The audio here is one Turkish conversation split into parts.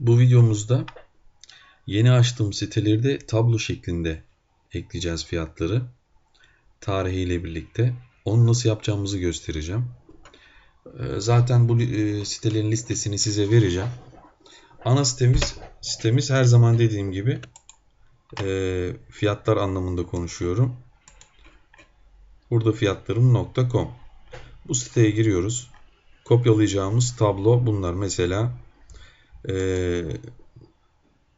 Bu videomuzda yeni açtığım siteleri de tablo şeklinde ekleyeceğiz fiyatları. Tarihiyle birlikte. Onu nasıl yapacağımızı göstereceğim. Ee, zaten bu e, sitelerin listesini size vereceğim. Ana sitemiz, sitemiz her zaman dediğim gibi e, fiyatlar anlamında konuşuyorum. Burada fiyatlarım.com Bu siteye giriyoruz. Kopyalayacağımız tablo bunlar. Mesela e,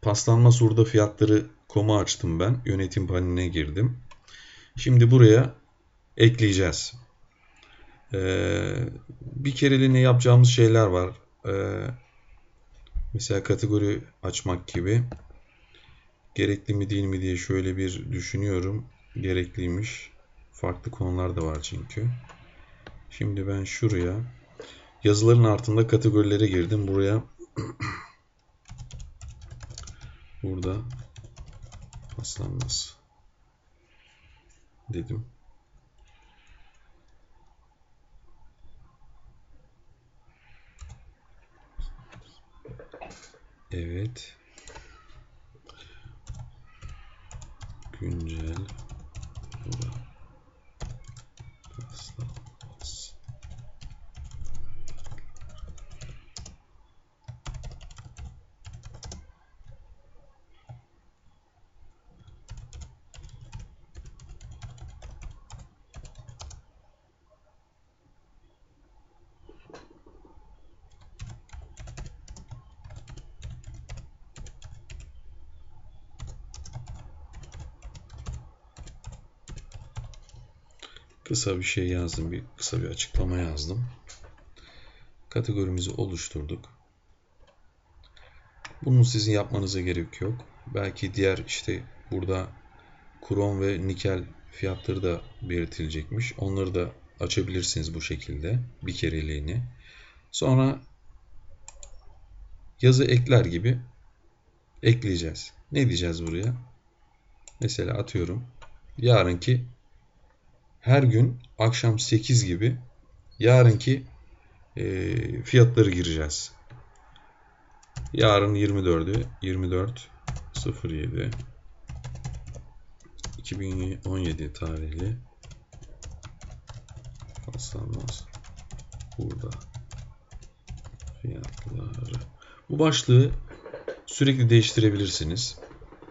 paslanma surda fiyatları komu açtım ben. Yönetim paneline girdim. Şimdi buraya ekleyeceğiz. Ee, bir kereliğine yapacağımız şeyler var. Ee, mesela kategori açmak gibi. Gerekli mi değil mi diye şöyle bir düşünüyorum. Gerekliymiş. Farklı konular da var çünkü. Şimdi ben şuraya yazıların altında kategorilere girdim. Buraya burada paslanmaz dedim. Evet. Güncel. Burada. Paslanmaz. Kısa bir şey yazdım. Bir kısa bir açıklama yazdım. Kategorimizi oluşturduk. Bunu sizin yapmanıza gerek yok. Belki diğer işte burada krom ve nikel fiyatları da belirtilecekmiş. Onları da açabilirsiniz bu şekilde bir kereliğini. Sonra yazı ekler gibi ekleyeceğiz. Ne diyeceğiz buraya? Mesela atıyorum yarınki her gün akşam 8 gibi yarınki e, fiyatları gireceğiz. Yarın 24'ü 24 07 2017 tarihli paslanmaz burada fiyatları. Bu başlığı sürekli değiştirebilirsiniz.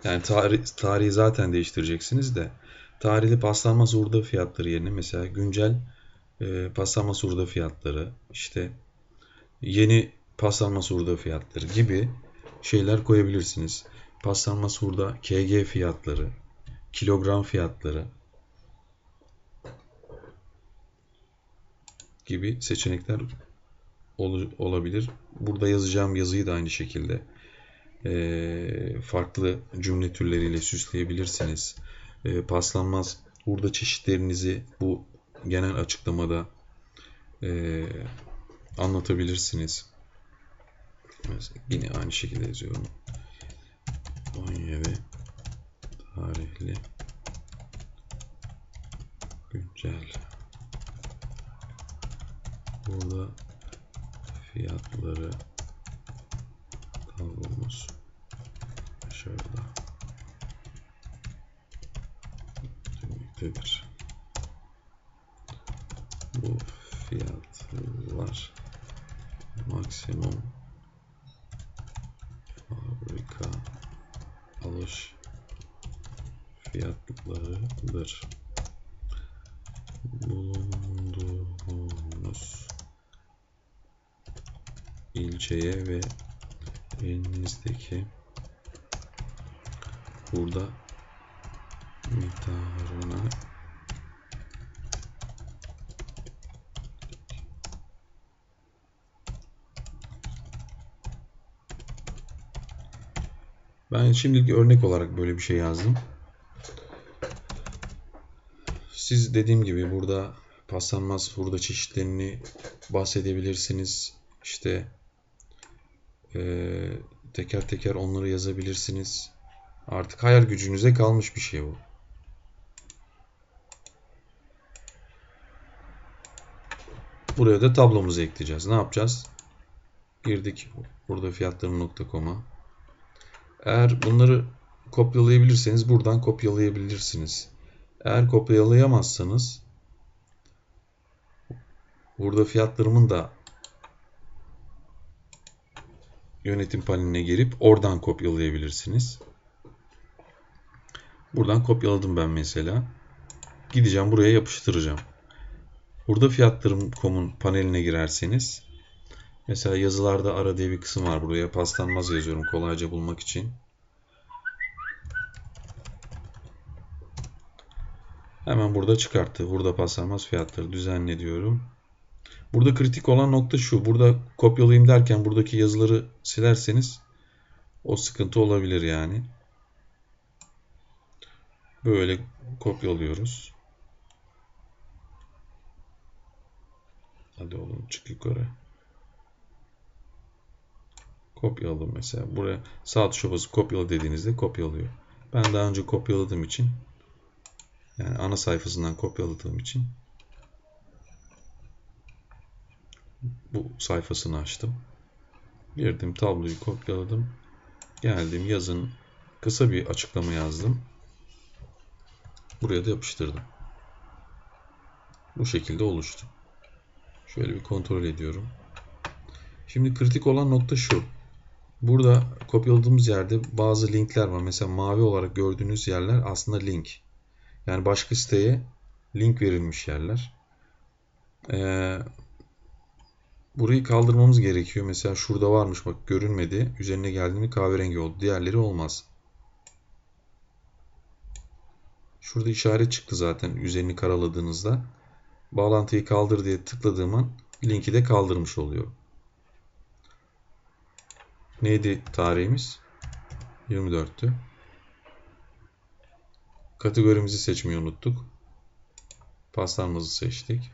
Yani tarih, tarihi zaten değiştireceksiniz de tarihli paslanmaz hurda fiyatları yerine mesela güncel e, paslanmaz hurda fiyatları işte yeni paslanmaz hurda fiyatları gibi şeyler koyabilirsiniz. Paslanmaz hurda KG fiyatları, kilogram fiyatları gibi seçenekler ol, olabilir. Burada yazacağım yazıyı da aynı şekilde e, farklı cümle türleriyle süsleyebilirsiniz. E, paslanmaz hurda çeşitlerinizi bu genel açıklamada e, anlatabilirsiniz. Mesela yine aynı şekilde yazıyorum. 17 tarihli güncel burada fiyatları tablomuz aşağıda demektedir. Bu fiyatlar maksimum fabrika alış fiyatlarıdır. Bulunduğunuz ilçeye ve elinizdeki burada miktarına Ben şimdilik örnek olarak böyle bir şey yazdım. Siz dediğim gibi burada paslanmaz hurda çeşitlerini bahsedebilirsiniz. İşte e, teker teker onları yazabilirsiniz. Artık hayal gücünüze kalmış bir şey bu. Buraya da tablomuzu ekleyeceğiz. Ne yapacağız? Girdik Burada fiyatlarım.com'a. Eğer bunları kopyalayabilirseniz buradan kopyalayabilirsiniz. Eğer kopyalayamazsanız burada fiyatlarımın da yönetim paneline girip oradan kopyalayabilirsiniz. Buradan kopyaladım ben mesela. Gideceğim buraya yapıştıracağım. Burada fiyatlarım.com'un paneline girerseniz mesela yazılarda ara diye bir kısım var. Buraya paslanmaz yazıyorum kolayca bulmak için. Hemen burada çıkarttı. Burada paslanmaz fiyatları düzenle diyorum. Burada kritik olan nokta şu. Burada kopyalayayım derken buradaki yazıları silerseniz o sıkıntı olabilir yani. Böyle kopyalıyoruz. Hadi oğlum çık yukarı. Kopyaladım mesela. Buraya sağ tuşa basıp kopyala dediğinizde kopyalıyor. Ben daha önce kopyaladığım için yani ana sayfasından kopyaladığım için bu sayfasını açtım. Girdim tabloyu kopyaladım. Geldim yazın kısa bir açıklama yazdım. Buraya da yapıştırdım. Bu şekilde oluştu. Şöyle bir kontrol ediyorum. Şimdi kritik olan nokta şu. Burada kopyaladığımız yerde bazı linkler var. Mesela mavi olarak gördüğünüz yerler aslında link. Yani başka siteye link verilmiş yerler. Ee, burayı kaldırmamız gerekiyor. Mesela şurada varmış bak görünmedi. Üzerine geldiğinde kahverengi oldu. Diğerleri olmaz. Şurada işaret çıktı zaten üzerini karaladığınızda. Bağlantıyı kaldır diye tıkladığım an linki de kaldırmış oluyor. Neydi tarihimiz? 24'tü. Kategorimizi seçmeyi unuttuk. Paslanmazı seçtik.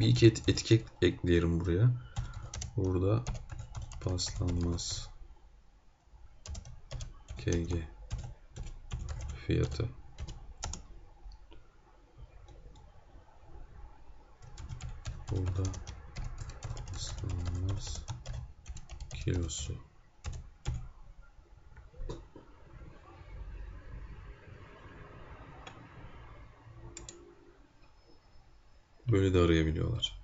Bir iki etiket ekleyelim buraya. Burada paslanmaz KG fiyatı. Burada paslanmaz kilosu. Böyle de arayabiliyorlar.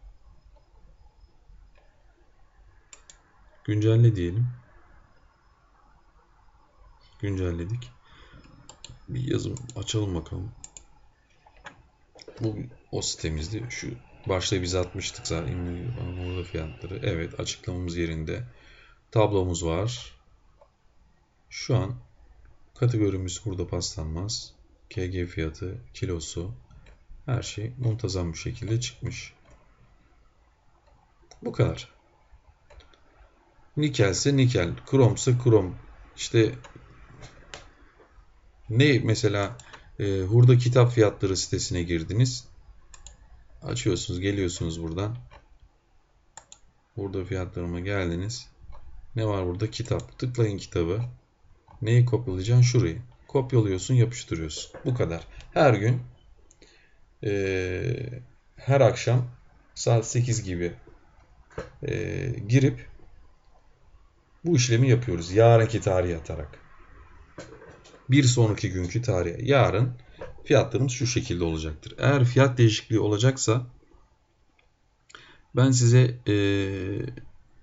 Güncelle diyelim. Güncelledik. Bir yazım açalım bakalım. Bu o sitemizdi. Şu başta biz atmıştık zaten burada fiyatları. Evet açıklamamız yerinde. Tablomuz var. Şu an kategorimiz burada paslanmaz. KG fiyatı, kilosu, her şey muntazam bir şekilde çıkmış. Bu kadar. Nikel ise nikel, krom ise krom. İşte ne mesela e, hurda kitap fiyatları sitesine girdiniz. Açıyorsunuz, geliyorsunuz buradan. Burada fiyatlarıma geldiniz. Ne var burada? Kitap. Tıklayın kitabı. Neyi kopyalayacaksın? Şurayı. Kopyalıyorsun, yapıştırıyorsun. Bu kadar. Her gün e, her akşam saat 8 gibi e, girip bu işlemi yapıyoruz. Yarınki tarihe atarak. Bir sonraki günkü tarihe. Yarın fiyatlarımız şu şekilde olacaktır. Eğer fiyat değişikliği olacaksa ben size e,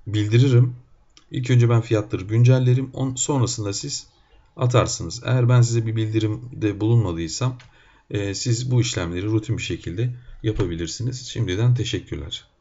bildiririm. İlk önce ben fiyatları güncellerim. On, sonrasında siz atarsınız. Eğer ben size bir bildirimde bulunmadıysam e, siz bu işlemleri rutin bir şekilde yapabilirsiniz. Şimdiden teşekkürler.